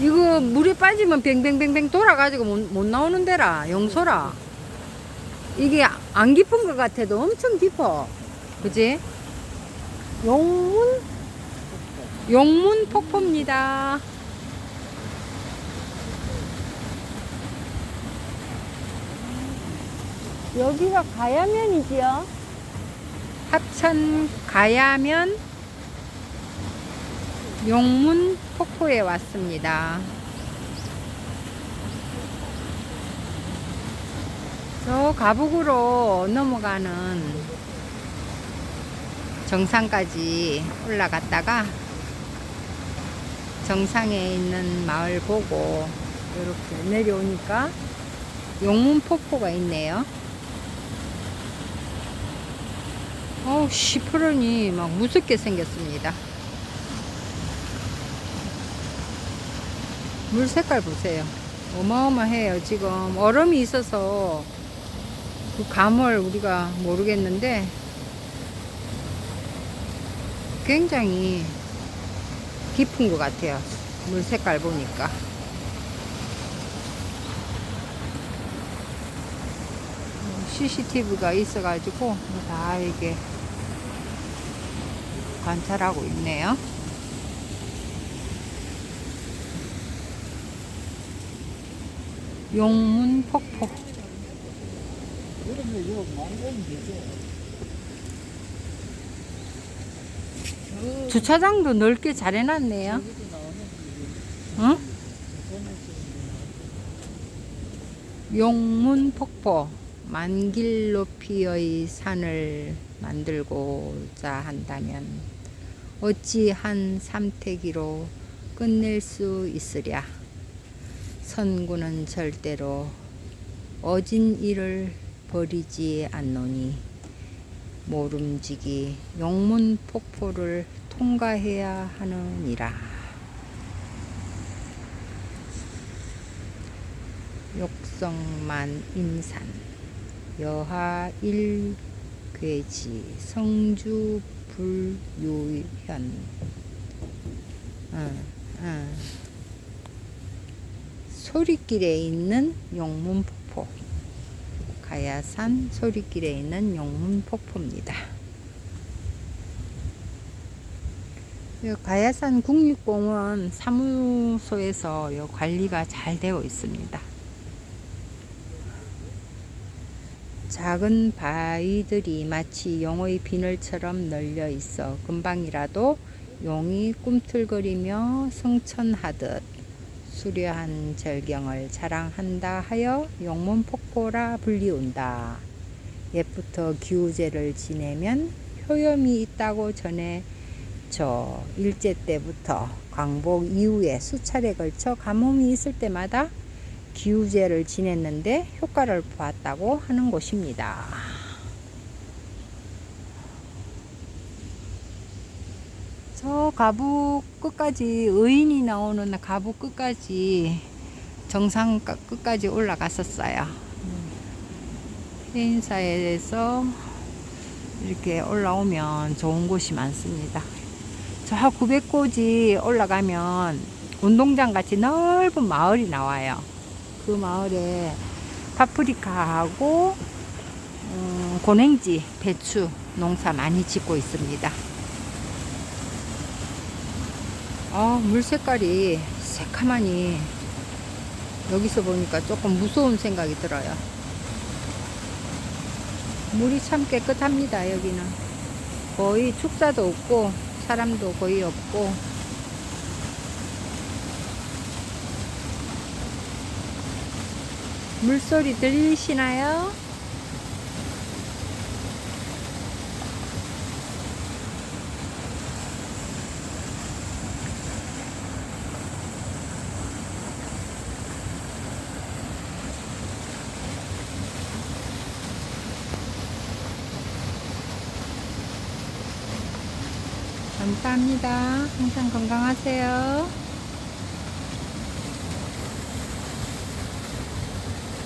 이거 물에 빠지면 뱅뱅뱅뱅 돌아가지고 못, 못 나오는 데라 용소라. 이게 안 깊은 것 같아도 엄청 깊어. 그지? 용문? 용문 폭포입니다. 여기가 가야면이지요? 합천 가야면 용문 폭포에 왔습니다. 저 가북으로 넘어가는 정상까지 올라갔다가 정상에 있는 마을 보고 이렇게 내려오니까 용문 폭포가 있네요. 어우, 시푸르니 막 무섭게 생겼습니다. 물 색깔 보세요. 어마어마해요. 지금 얼음이 있어서 그 감을 우리가 모르겠는데 굉장히 깊은 것 같아요. 물 색깔 보니까. CCTV가 있어가지고 다 이게 관찰하고 있네요. 용문 폭포. 주차장도 넓게 잘 해놨네요. 응? 용문 폭포. 만길 높이의 산을 만들고자 한다면 어찌 한 삼태기로 끝낼 수 있으랴. 선구는 절대로 어진 일을 버리지 않노니 모름지기 용문 폭포를 통과해야 하느니라. 욕성만 인산 여하 일괴지 성주 불유현 어, 어. 소리길에 있는 용문폭포 가야산 소리길에 있는 용문폭포입니다. 이 가야산 국립공원 사무소에서 요 관리가 잘 되어 있습니다. 작은 바위들이 마치 용의 비늘처럼 널려 있어 금방이라도 용이 꿈틀거리며 성천하듯 수려한 절경을 자랑한다 하여 용문폭포라 불리운다. 옛부터 기우제를 지내면 효염이 있다고 전해 저 일제 때부터 광복 이후에 수차례 걸쳐 가뭄이 있을 때마다 기우제를 지냈는데 효과를 보았다고 하는 곳입니다. 저 가북 끝까지 의인이 나오는 가북 끝까지 정상 끝까지 올라갔었어요. 해인사에서 이렇게 올라오면 좋은 곳이 많습니다. 저 900고지 올라가면 운동장 같이 넓은 마을이 나와요. 그 마을에 파프리카하고 음, 고냉지, 배추 농사 많이 짓고 있습니다. 아, 물 색깔이 새카마니 여기서 보니까 조금 무서운 생각이 들어요. 물이 참 깨끗합니다, 여기는. 거의 축사도 없고, 사람도 거의 없고, 물소리 들리시나요? 감사합니다. 항상 건강하세요.